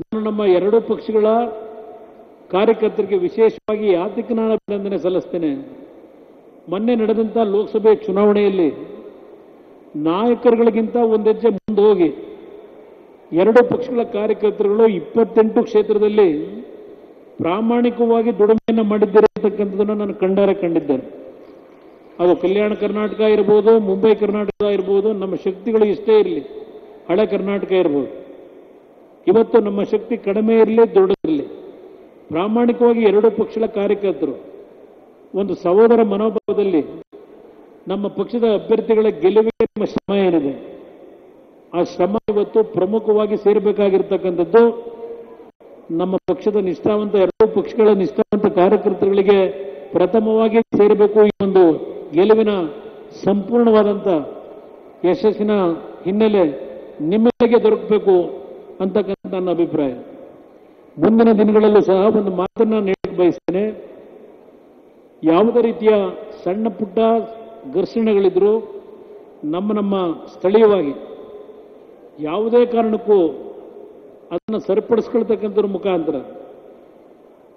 ನಾನು ನಮ್ಮ ಎರಡೂ ಪಕ್ಷಗಳ ಕಾರ್ಯಕರ್ತರಿಗೆ ವಿಶೇಷವಾಗಿ ಯಾತಕ್ಕೆ ನಾನು ಅಭಿನಂದನೆ ಸಲ್ಲಿಸ್ತೇನೆ. ಮೊನ್ನೆ ನಡೆದಂಥ ಲೋಕಸಭೆ ಚುನಾವಣೆಯಲ್ಲಿ ನಾಯಕರುಗಳಿಗಿಂತ ಒಂದು ಹೆಜ್ಜೆ ಮುಂದೆ ಹೋಗಿ ಎರಡು ಪಕ್ಷಗಳ ಕಾರ್ಯಕರ್ತರುಗಳು ಇಪ್ಪತ್ತೆಂಟು ಕ್ಷೇತ್ರದಲ್ಲಿ ಪ್ರಾಮಾಣಿಕವಾಗಿ ದುಡಿಮೆಯನ್ನು ಮಾಡಿದ್ದಿರತಕ್ಕಂಥದ್ದನ್ನು ನಾನು ಕಂಡಾರೆ ಕಂಡಿದ್ದೇನೆ ಅದು ಕಲ್ಯಾಣ ಕರ್ನಾಟಕ ಇರ್ಬೋದು, ಮುಂಬೈ ಕರ್ನಾಟಕ ಇರ್ಬೋದು, ನಮ್ಮ ಶಕ್ತಿಗಳು ಇಷ್ಟೇ ಇರಲಿ. ಹಳೆ ಕರ್ನಾಟಕ ಇರ್ಬೋದು. ಇವತ್ತು ನಮ್ಮ ಶಕ್ತಿ ಕಡಿಮೆ ಇರಲಿ, ದೊಡ್ಡದಿರಲಿ. ಪ್ರಾಮಾಣಿಕವಾಗಿ ಎರಡು ಪಕ್ಷಗಳ ಕಾರ್ಯಕರ್ತರು, ಒಂದು ಸಹೋದರ ಮನೋಭಾವದಲ್ಲಿ ನಮ್ಮ ಪಕ್ಷದ ಅಭ್ಯರ್ಥಿಗಳ ಗೆಲುವಿಗೆ ನಮ್ಮ ಶ್ರಮ ಏನಿದೆ? ಆ ಶ್ರಮ ಇವತ್ತು ಪ್ರಮುಖವಾಗಿ ಸೇರಬೇಕಾಗಿರ್ತಕ್ಕಂಥದ್ದು ನಮ್ಮ ಪಕ್ಷದ ನಿಷ್ಠಾವಂತ, ಎರಡೂ ಪಕ್ಷಗಳ ನಿಷ್ಠಾವಂತ ಕಾರ್ಯಕರ್ತರುಗಳಿಗೆ ಪ್ರಥಮವಾಗಿ ಸೇರಬೇಕು ಈ ಒಂದು ಗೆಲುವಿನ ಸಂಪೂರ್ಣವಾದಂಥ ಯಶಸ್ಸಿನ ಹಿನ್ನೆಲೆ ನಿಮ್ಮೆಲ್ಲಿಗೆ ದೊರಕಬೇಕು ಅಂತಕ್ಕಂಥ ನನ್ನ ಅಭಿಪ್ರಾಯ. ಮುಂದಿನ ದಿನಗಳಲ್ಲೂ ಸಹ ಒಂದು ಮಾತನ್ನ ನೀಡಕ್ಕೆ ಬಯಸ್ತೇನೆ. ಯಾವುದೇ ರೀತಿಯ ಸಣ್ಣ ಪುಟ್ಟ ಘರ್ಷಣೆಗಳಿದ್ರು ನಮ್ಮ ನಮ್ಮ ಸ್ಥಳೀಯವಾಗಿ ಯಾವುದೇ ಕಾರಣಕ್ಕೂ ಅದನ್ನು ಸರಿಪಡಿಸ್ಕೊಳ್ತಕ್ಕಂಥದ್ರ ಮುಖಾಂತರ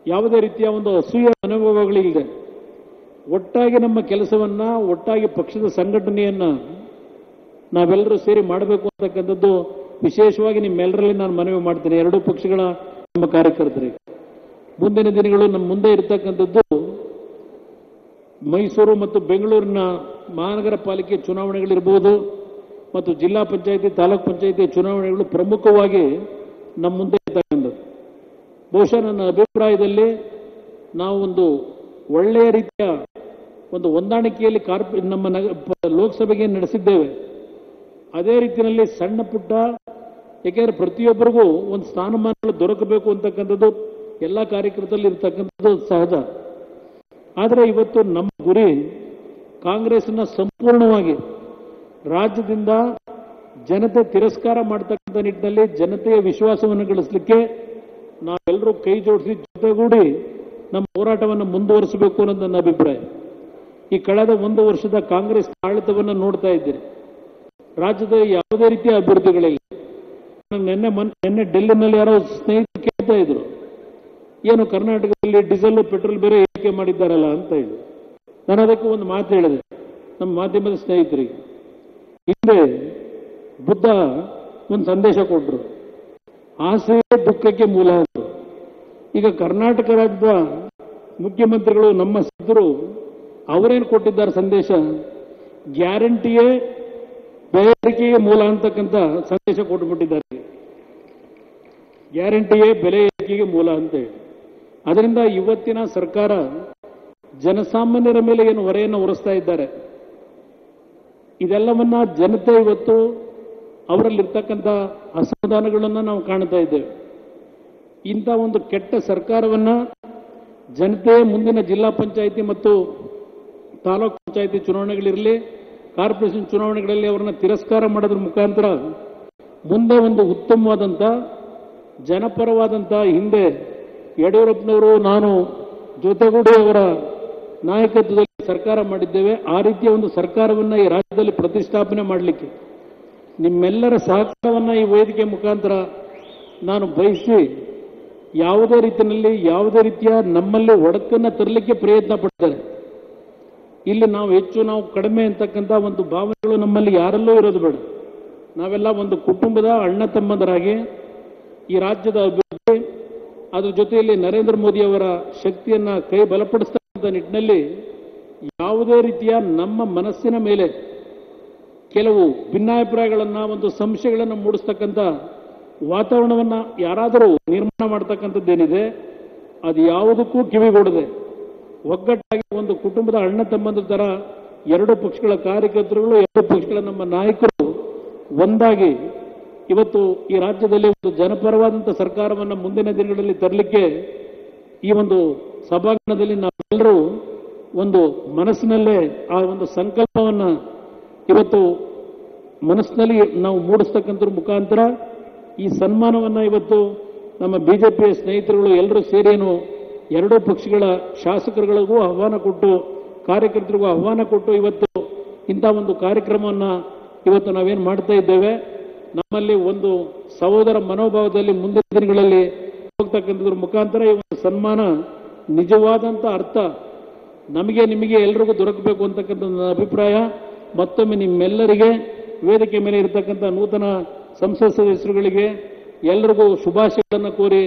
ಯಾವುದೇ ರೀತಿಯ ಒಂದು ಅಸೂಯ ಅನುಭವಗಳಿಲ್ಲದೆ ಒಟ್ಟಾಗಿ ನಮ್ಮ ಕೆಲಸವನ್ನ, ಒಟ್ಟಾಗಿ ಪಕ್ಷದ ಸಂಘಟನೆಯನ್ನ ನಾವೆಲ್ಲರೂ ಸೇರಿ ಮಾಡಬೇಕು ಅಂತಕ್ಕಂಥದ್ದು ವಿಶೇಷವಾಗಿ ನಿಮ್ಮೆಲ್ಲರಲ್ಲಿ ನಾನು ಮನವಿ ಮಾಡ್ತೇನೆ. ಎರಡೂ ಪಕ್ಷಗಳ ನಮ್ಮ ಕಾರ್ಯಕರ್ತರಿಗೆ. ಮುಂದಿನ ದಿನಗಳು ನಮ್ಮ ಮುಂದೆ ಇರತಕ್ಕಂಥದ್ದು ಮೈಸೂರು ಮತ್ತು ಬೆಂಗಳೂರಿನ ಮಹಾನಗರ ಪಾಲಿಕೆ ಚುನಾವಣೆಗಳಿರ್ಬೋದು ಮತ್ತು ಜಿಲ್ಲಾ ಪಂಚಾಯಿತಿ, ತಾಲೂಕ್ ಪಂಚಾಯಿತಿ ಚುನಾವಣೆಗಳು ಪ್ರಮುಖವಾಗಿ ನಮ್ಮ ಮುಂದೆ ಇರ್ತಕ್ಕಂಥದ್ದು. ಬಹುಶಃ ನನ್ನ ಅಭಿಪ್ರಾಯದಲ್ಲಿ ನಾವು ಒಂದು ಒಳ್ಳೆಯ ರೀತಿಯ ಒಂದು ಹೊಂದಾಣಿಕೆಯಲ್ಲಿ ಕಾರ್ಪ ನಮ್ಮ ನಗ ಲೋಕಸಭೆಗೆ ನಡೆಸಿದ್ದೇವೆ. ಅದೇ ರೀತಿಯಲ್ಲಿ ಸಣ್ಣ ಪುಟ್ಟ, ಏಕೆಂದ್ರೆ ಪ್ರತಿಯೊಬ್ಬರಿಗೂ ಒಂದು ಸ್ಥಾನಮಾನಗಳು ದೊರಕಬೇಕು ಅಂತಕ್ಕಂಥದ್ದು ಎಲ್ಲ ಕಾರ್ಯಕರ್ತರಲ್ಲಿ ಇರ್ತಕ್ಕಂಥದ್ದು ಸಹಜ. ಆದರೆ ಇವತ್ತು ನಮ್ಮ ಗುರಿ ಕಾಂಗ್ರೆಸ್ನ ಸಂಪೂರ್ಣವಾಗಿ ರಾಜ್ಯದಿಂದ ಜನತೆ ತಿರಸ್ಕಾರ ಮಾಡ್ತಕ್ಕಂಥ ನಿಟ್ಟಿನಲ್ಲಿ ಜನತೆಯ ವಿಶ್ವಾಸವನ್ನು ಗಳಿಸಲಿಕ್ಕೆ ನಾವೆಲ್ಲರೂ ಕೈ ಜೋಡಿಸಿ ಜೊತೆಗೂಡಿ ನಮ್ಮ ಹೋರಾಟವನ್ನು ಮುಂದುವರಿಸಬೇಕು ಅನ್ನೋದು ನನ್ನ ಅಭಿಪ್ರಾಯ. ಈ ಕಳೆದ ಒಂದು ವರ್ಷದ ಕಾಂಗ್ರೆಸ್ ಆಡಳಿತವನ್ನು ನೋಡ್ತಾ ಇದ್ದೀರಿ. ರಾಜ್ಯದ ಯಾವುದೇ ರೀತಿಯ ಅಭಿವೃದ್ಧಿಗಳಿಲ್ಲ ನಿನ್ನೆ ಮನ್, ನಿನ್ನೆ ಡೆಲ್ಲಿನಲ್ಲಿ ಯಾರೋ ಸ್ನೇಹಿತರು ಕೇಳ್ತಾ ಇದ್ರು. ಏನು ಕರ್ನಾಟಕದಲ್ಲಿ ಡೀಸೆಲ್ ಪೆಟ್ರೋಲ್ ಬೇರೆ ಏರಿಕೆ ಮಾಡಿದ್ದಾರಲ್ಲ ಅಂತ ಹೇಳಿ. ನಾನು ಅದಕ್ಕೆ ಒಂದು ಮಾತು ಹೇಳಿದೆ. ನಮ್ಮ ಮಾಧ್ಯಮದ ಸ್ನೇಹಿತರಿಗೆ. ಹಿಂದೆ ಬುದ್ಧ ಒಂದು ಸಂದೇಶ ಕೊಟ್ಟರು ಆಸೆ ದುಃಖಕ್ಕೆ ಮೂಲ ಅಂದರು. ಈಗ ಕರ್ನಾಟಕ ರಾಜ್ಯದ ಮುಖ್ಯಮಂತ್ರಿಗಳು ನಮ್ಮ ಸಿದ್ಧರು ಅವರೇನು ಕೊಟ್ಟಿದ್ದಾರೆ ಸಂದೇಶ? ಗ್ಯಾರಂಟಿಯೇ ಬೆಲೆ ಏರಿಕೆಗೆ ಮೂಲ ಅಂತಕ್ಕಂಥ ಸಂದೇಶ ಕೊಟ್ಟುಬಿಟ್ಟಿದ್ದಾರೆ. ಗ್ಯಾರಂಟಿಯೇ ಬೆಲೆ ಏರಿಕೆಗೆ ಮೂಲ ಅಂತ ಹೇಳಿ. ಅದರಿಂದ ಇವತ್ತಿನ ಸರ್ಕಾರ ಜನಸಾಮಾನ್ಯರ ಮೇಲೆ ಏನು ಹೊರೆಯನ್ನು ಹೊರಿಸ್ತಾ ಇದ್ದಾರೆ. ಇದೆಲ್ಲವನ್ನ ಜನತೆ ಇವತ್ತು ಅವರಲ್ಲಿರ್ತಕ್ಕಂಥ ಅಸಮಾಧಾನಗಳನ್ನು ನಾವು ಕಾಣ್ತಾ ಇದ್ದೇವೆ. ಇಂಥ ಒಂದು ಕೆಟ್ಟ ಸರ್ಕಾರವನ್ನ ಜನತೆ ಮುಂದಿನ ಜಿಲ್ಲಾ ಪಂಚಾಯಿತಿ ಮತ್ತು ತಾಲೂಕು ಪಂಚಾಯಿತಿ ಚುನಾವಣೆಗಳಿರಲಿ ಕಾರ್ಪೊರೇಷನ್ ಚುನಾವಣೆಗಳಲ್ಲಿ ಅವರನ್ನ ತಿರಸ್ಕಾರ ಮಾಡೋದ್ರ ಮುಖಾಂತರ ಮುಂದೆ ಒಂದು ಉತ್ತಮವಾದಂಥ ಜನಪರವಾದಂಥ ಹಿಂದೆ ಯಡಿಯೂರಪ್ಪನವರು, ನಾನು ಜೊತೆಗೂಡಿ ಅವರ ನಾಯಕತ್ವದಲ್ಲಿ ಸರ್ಕಾರ ಮಾಡಿದ್ದೇವೆ. ಆ ರೀತಿಯ ಒಂದು ಸರ್ಕಾರವನ್ನು ಈ ರಾಜ್ಯದಲ್ಲಿ ಪ್ರತಿಷ್ಠಾಪನೆ ಮಾಡಲಿಕ್ಕೆ ನಿಮ್ಮೆಲ್ಲರ ಸಹಕಾರವನ್ನು ಈ ವೇದಿಕೆ ಮುಖಾಂತರ ನಾನು ಬಯಸಿ ಯಾವುದೇ ರೀತಿಯಲ್ಲಿ, ಯಾವುದೇ ರೀತಿಯ ನಮ್ಮಲ್ಲಿ ಒಡಕನ್ನು ತರಲಿಕ್ಕೆ ಪ್ರಯತ್ನ ಪಡ್ತಾರೆ ಇಲ್ಲಿ, ನಾವು ಹೆಚ್ಚು, ನಾವು ಕಡಿಮೆ ಅಂತಕ್ಕಂಥ ಒಂದು ಭಾವನೆಗಳು ನಮ್ಮಲ್ಲಿ ಯಾರಲ್ಲೂ ಇರೋದು ಬೇಡ. ನಾವೆಲ್ಲ ಒಂದು ಕುಟುಂಬದ ಅಣ್ಣ ತಮ್ಮಂದರಾಗಿ ಈ ರಾಜ್ಯದ ಅಭಿವೃದ್ಧಿ, ಅದ್ರ ಜೊತೆಯಲ್ಲಿ ನರೇಂದ್ರ ಮೋದಿ ಅವರ ಶಕ್ತಿಯನ್ನ ಕೈ ಬಲಪಡಿಸ್ತಕ್ಕಂಥ ನಿಟ್ಟಿನಲ್ಲಿ ಯಾವುದೇ ರೀತಿಯ ನಮ್ಮ ಮನಸ್ಸಿನ ಮೇಲೆ ಕೆಲವು ಭಿನ್ನಾಭಿಪ್ರಾಯಗಳನ್ನು, ಒಂದು ಸಂಶಯಗಳನ್ನು ಮೂಡಿಸ್ತಕ್ಕಂಥ ವಾತಾವರಣವನ್ನು ಯಾರಾದರೂ ನಿರ್ಮಾಣ ಮಾಡ್ತಕ್ಕಂಥದ್ದೇನಿದೆ, ಅದು ಯಾವುದಕ್ಕೂ ಕಿವಿಗೊಡದೆ ಒಗ್ಗಟ್ಟಾಗಿ ಒಂದು ಕುಟುಂಬದ ಅಣ್ಣ ತಮ್ಮಂದ್ರ ತರ ಎರಡು ಪಕ್ಷಗಳ ಕಾರ್ಯಕರ್ತರುಗಳು, ಎರಡು ಪಕ್ಷಗಳ ನಮ್ಮ ನಾಯಕರು ಒಂದಾಗಿ ಇವತ್ತು ಈ ರಾಜ್ಯದಲ್ಲಿ ಒಂದು ಜನಪರವಾದಂಥ ಸರ್ಕಾರವನ್ನು ಮುಂದಿನ ದಿನಗಳಲ್ಲಿ ತರಲಿಕ್ಕೆ ಈ ಒಂದು ಸಭಾಂಗಣದಲ್ಲಿ ನಾವೆಲ್ಲರೂ ಒಂದು ಮನಸ್ಸಿನಲ್ಲೇ ಆ ಒಂದು ಸಂಕಲ್ಪವನ್ನ ಇವತ್ತು ಮನಸ್ಸಿನಲ್ಲಿ ನಾವು ಮೂಡಿಸ್ತಕ್ಕಂಥ ಮುಖಾಂತರ ಈ ಸನ್ಮಾನವನ್ನ ಇವತ್ತು ನಮ್ಮ ಬಿಜೆಪಿಯ ಸ್ನೇಹಿತರುಗಳು ಎಲ್ಲರೂ ಸೇರೇನು ಎರಡೂ ಪಕ್ಷಗಳ ಶಾಸಕರುಗಳಿಗೂ ಆಹ್ವಾನ ಕೊಟ್ಟು, ಕಾರ್ಯಕರ್ತರಿಗೂ ಆಹ್ವಾನ ಕೊಟ್ಟು ಇವತ್ತು ಇಂಥ ಒಂದು ಕಾರ್ಯಕ್ರಮವನ್ನ ಇವತ್ತು ನಾವೇನು ಮಾಡ್ತಾ ಇದ್ದೇವೆ, ನಮ್ಮಲ್ಲಿ ಒಂದು ಸಹೋದರ ಮನೋಭಾವದಲ್ಲಿ ಮುಂದಿನ ದಿನಗಳಲ್ಲಿ ಹೋಗ್ತಕ್ಕಂಥದ್ರ ಮುಖಾಂತರ ಈ ಒಂದು ಸನ್ಮಾನ ನಿಜವಾದಂಥ ಅರ್ಥ ನಮಗೆ ನಿಮಗೆ ಎಲ್ರಿಗೂ ದೊರಕಬೇಕು ಅಂತಕ್ಕಂಥ ನನ್ನ ಅಭಿಪ್ರಾಯ. ಮತ್ತೊಮ್ಮೆ ನಿಮ್ಮೆಲ್ಲರಿಗೆ ವೇದಿಕೆ ಮೇಲೆ ಇರತಕ್ಕಂಥ ನೂತನ ಸಂಸತ್ ಸದಸ್ಯರುಗಳಿಗೆ ಎಲ್ರಿಗೂ ಶುಭಾಶಯಗಳನ್ನು ಕೋರಿ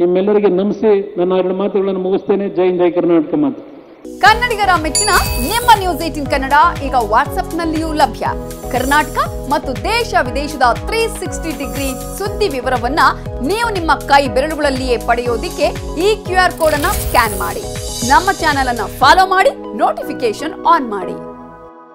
ನಿಮ್ಮೆಲ್ಲರಿಗೆ ನಮಿಸಿ ನನ್ನ ಎರಡು ಮಾತುಗಳನ್ನು ಮುಗಿಸ್ತೇನೆ. ಜೈ ಜೈ ಕರ್ನಾಟಕ ಮಾತು. ಕನ್ನಡಿಗರ ಮೆಚ್ಚಿನ ನಿಮ್ಮ ನ್ಯೂಸ್ ಏಟಿನ್ ಕನ್ನಡ ಈಗ ವಾಟ್ಸ್ಆಪ್ನಲ್ಲಿಯೂ ಲಭ್ಯ. ಕರ್ನಾಟಕ ಮತ್ತು ದೇಶ ವಿದೇಶದ ತ್ರೀ ಸಿಕ್ಸ್ಟಿ ಡಿಗ್ರಿ ಸುದ್ದಿ ವಿವರವನ್ನ ನೀವು ನಿಮ್ಮ ಕೈ ಬೆರಳುಗಳಲ್ಲಿಯೇ ಪಡೆಯೋದಿಕ್ಕೆ ಈ ಕ್ಯೂ ಆರ್ ಕೋಡ್ ಅನ್ನ ಸ್ಕ್ಯಾನ್ ಮಾಡಿ. ನಮ್ಮ ಚಾನೆಲ್ ಅನ್ನ ಫಾಲೋ ಮಾಡಿ ನೋಟಿಫಿಕೇಶನ್ ಆನ್ ಮಾಡಿ.